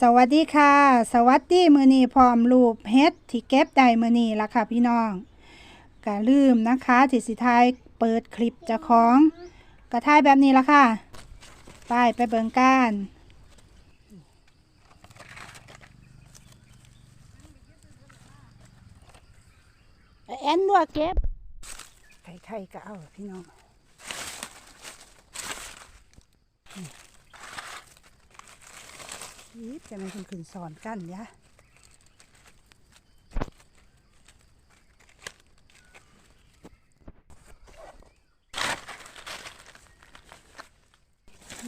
สวัสดีค่ะ สวัสดีมือนีพร้อมรูปเฮ็ดที่เก็บได้มือนีละค่ะพี่น้องก็ลืมนะคะที่สิทายเปิดคลิปเจะของกระทายแบบนี้ละค่ะไปไปเบิงกันแอนด้วยเก็บไข่ไข่ก็เอาพี่น้อง นี่จะมันขึ้นขึ้นสอนกันยะ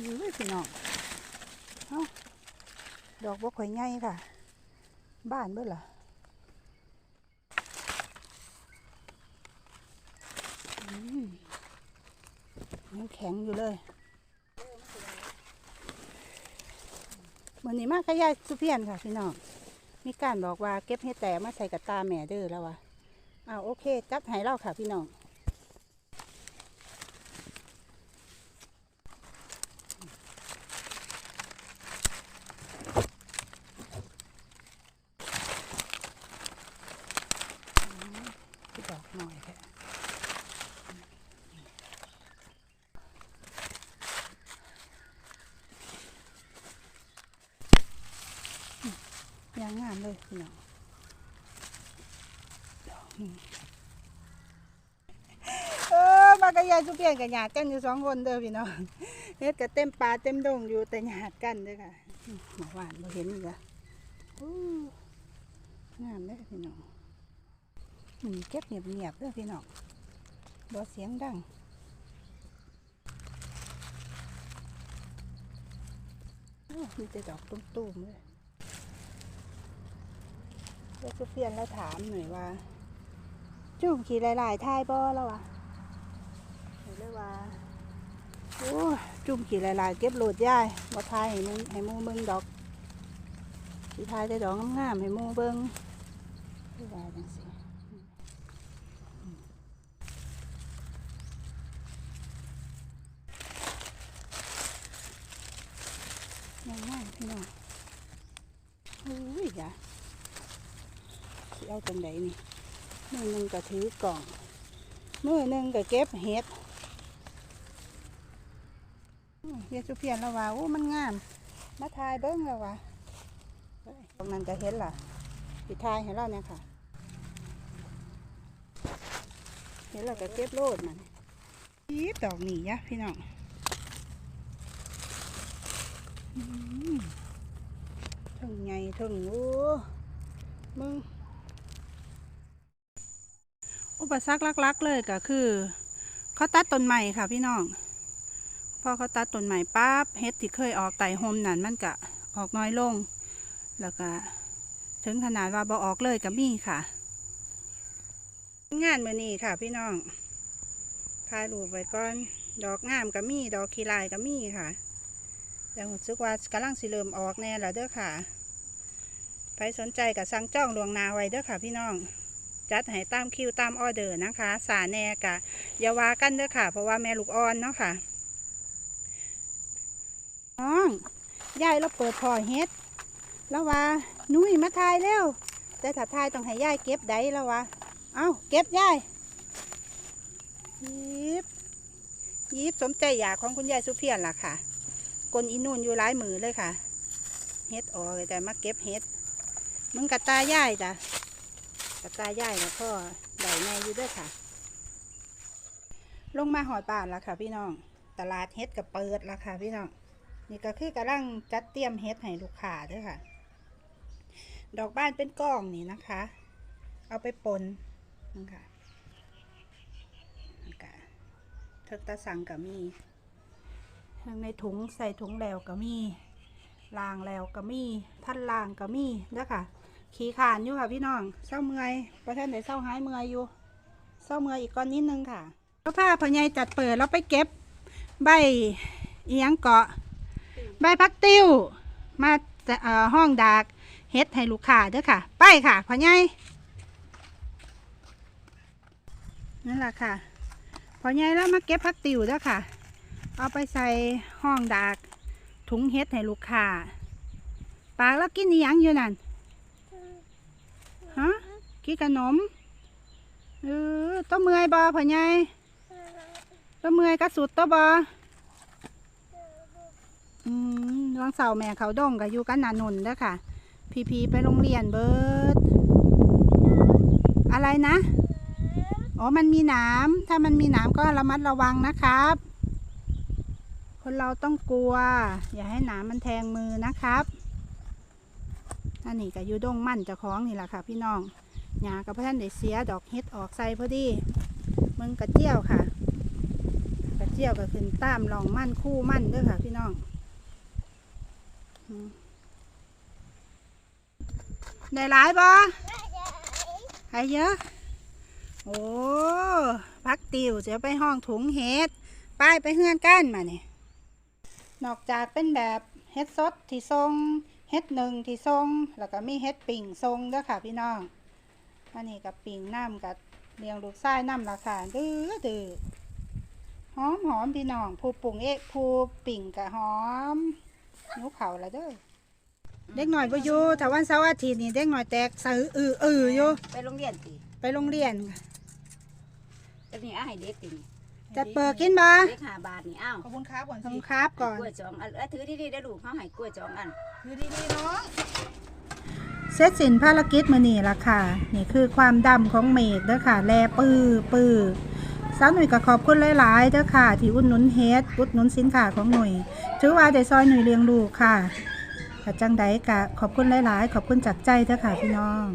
นี่พี่น้องเอ้าดอกบัวข่อยใหญ่ค่ะ บ้านเบิ่ล่ะอืมยังแข็งอยู่เลย วันนี้มากขยายสุเพียนค่ะพี่น้องมีการบอกว่าเก็บเห็ดแต่มาใส่กับตาแม่เด้อแล้ววะอ้าวโอเค จัดให้เราค่ะพี่น้องอืมดอกหน่อยแค่ ยางงามเลยพี่น้องดอกนี้เออมากระยายสุเพียนกับหยาดกันอยู่สองคนเด้อพี่น้องเฮ็ดกับเต็มป่าเต็มดงอยู่แต่หยาดกันเด้อค่ะหมอหวานบ่เห็นอีกอะอู้งามเด้อพี่น้องอืมเก็บเงียบๆเด้อพี่น้องบ่เสียงดังมีแต่ดอกตุ้มๆเลย เจ้าสุเพียนแล้วถามหน่อยว่า จุ่มขี่หลายๆทายบ่แล้ววะเห็นเลยว่าโอ้จุ่มขี่หลายๆ เก็บโหลดย่ายบ่ทายให้มึงให้มูเบิ่งดอกสีทายได้ดอกงามๆให้มูเบิ่งคือว่าจังซี่ยังง่ายพี่น้องอุ้ยจ้ะ เอาจังไดนี่มือหนึ่งก็ถือกล่องมือหนึ่งก็เก็บเห็ดเฮ็ดสุเพียนแล้วว่าโอ้มันงาม มาทายเบิ้งแล้วว่าตรงนั้นก็เห็นล่ะปิดทายให้เราเนี่ยค่ะ เห็นแล้วก็เก็บโลดมันยีบดอกหนียะพี่น้องอืมถึงไงถึงโอ้มึง อุปสรรคลัก ๆ เลยก็คือเขาตัดต้นใหม่ค่ะพี่น้องพอเขาตัดต้นใหม่ปั๊บเฮ็ดที่เคยออกไต่โฮมนั่นมันก็ออกน้อยลง แล้วก็ถึงขนาดว่าบ่ออกเลยก็มีค่ะ งานมือนี้ค่ะ พี่น้องถ่ายรูปไว้ก่อนดอกงามก็มีดอกขีลายก็มีค่ะแต่รู้สึกว่ากำลังสิเริ่มออกแน่แล้วเด้อค่ะใครสนใจก็สั่งจ้องลวงนาไว้เด้อค่ะ พี่น้อง จัดให้ตามคิวตามออเดอร์นะคะ สาแน่กะอย่าว่ากันเด้อค่ะ เพราะว่าแม่ลูกอ่อนเนาะค่ะน้องยายเราเปิดพอเฮ็ดแล้วว่านุ้ยมาทายแล้ว แต่ถ้าทายต้องให้ยายเก็บได้แล้ววะเอาเก็บยายยิบยิบสมใจอยากของคุณยายสุเพียนล่ะค่ะกลอีนุ่นอยู่หลายมือเลยค่ะ เฮ็ดออกแต่มาเก็บเฮ็ด มึงกับตายายจ้ะ กระตายใหญ่แล้วก็ใหญ่ในอยู่ด้วยค่ะ ลงมาหอดบ้านแล้วค่ะ พี่น้อง ตลาดเฮ็ดกับเปิดแล้วค่ะ พี่น้อง นี่ก็คือกำลังจัดเตรียมเฮ็ดให้ลูกค้าด้วยค่ะ ดอกบ้านเป็นกล้องนี่นะคะ เอาไปปนนะคะนะคะเทิกตะสังกับมีทั้งในถุงใส่ถุงแล้วก็มีลางแล้วก็มีท่านลางก็มีนะคะ ขี่ขานอยู่ค่ะพี่น้องเศร้าเมื่อยประท่านไหนเศร้าหายเมื่อยอยู่เศร้าเมื่อยอีกก้อนนิดนึงค่ะก็ผ้าพอใหญายจัดเปิดแล้วไปเก็บใบเอียงเกาะ ใบพักติ้ว มาห้องดากเฮ็ดให้ลูกค้าเด้อค่ะ ไปค่ะพอใหญายนั่นแหละค่ะพอใหญายแล้วมาเก็บพักติ้วเด้อค่ะ เอาไปใส่ห้องดากถุงเฮ็ดให้ลูกค้าปากแล้วกินอียังอยู่นั่น ฮะกินขนมเออตัวเมื่อยบอพ่อใหญ่ตัวเมื่อยกระสุดตัวบออืมวังเสาแม่เขาดงกับอยู่กันนานุนเด้อค่ะ พีพีไปโรงเรียนเบิร์ดอะไรนะอ๋อมันมีหนามถ้ามันมีหนามก็ระมัดระวังนะครับ คนเราต้องกลัว อย่าให้หนามมันแทงมือนะครับ อันนี้ก็อยู่ดงมั่นเจ้าของนี่แหละค่ะ พี่น้องหญ้ากับพระท่านได้เสียดอกเฮ็ดออกใส่พอดีมึงกระเจียวค่ะ กระเจียวก็ขึ้นตามรองมั่นคู่มั่นด้วยค่ะ พี่น้องได้หลายบ่ใครเยอะ โอ้พักติวจะไปห้องถุงเฮ็ดไปไปเฮือนกันมาเนี่ยนอกจากเป็นแบบเฮ็ดสดที่ทรง ฮ็ดหนึ่งที่ทรงแล้วก็มีเฮ็ดปิ่งทรงด้วยค่ะพี่น้องอันนี้กับปิ่งน้ำกับเลี้ยงลูกไส้น้ำราคาดื้อดื้อหอมหอมพี่น้องผู้ปรุงเอกผู้ปิ่งกับหอมนิ้วเผาละเด้อเด็กหน่อยบ่อยู่ถ้าวันเสาร์อาทิตย์นี่เด็กหน่อยแตกสืออืออืออยู่ไปโรงเรียนสิไปโรงเรียนค่ะจะมีอาให้เด็กตินี่ จะเปิดกินบ่เด็กห้าบาทนี่อ้าวขอบคุณครับก่อนต้อสิงครับก่อน กล้วยสองอันเอ้ยถือดีๆได้อลูกเขาให้กล้วยสองอัน คือดีๆเนาะเสร็จสิ้นภารกิจมื้อนี้ล่ะค่ะ นี่คือความดำของเมดเด้อค่ะ แลปื้อปื้อสาวหนุ่ยก็ขอบคุณหลายๆเด้อค่ะ ที่อุดหนุนเฮ็ดอุดหนุนสินค้าของหนุ่ยถือว่าได้ซอยหนุ่ยเลี้ยงลูกค่ะถ้าจังใดก็ขอบคุณหลายๆ ขอบคุณจากใจเด้อค่ะพี่น้อง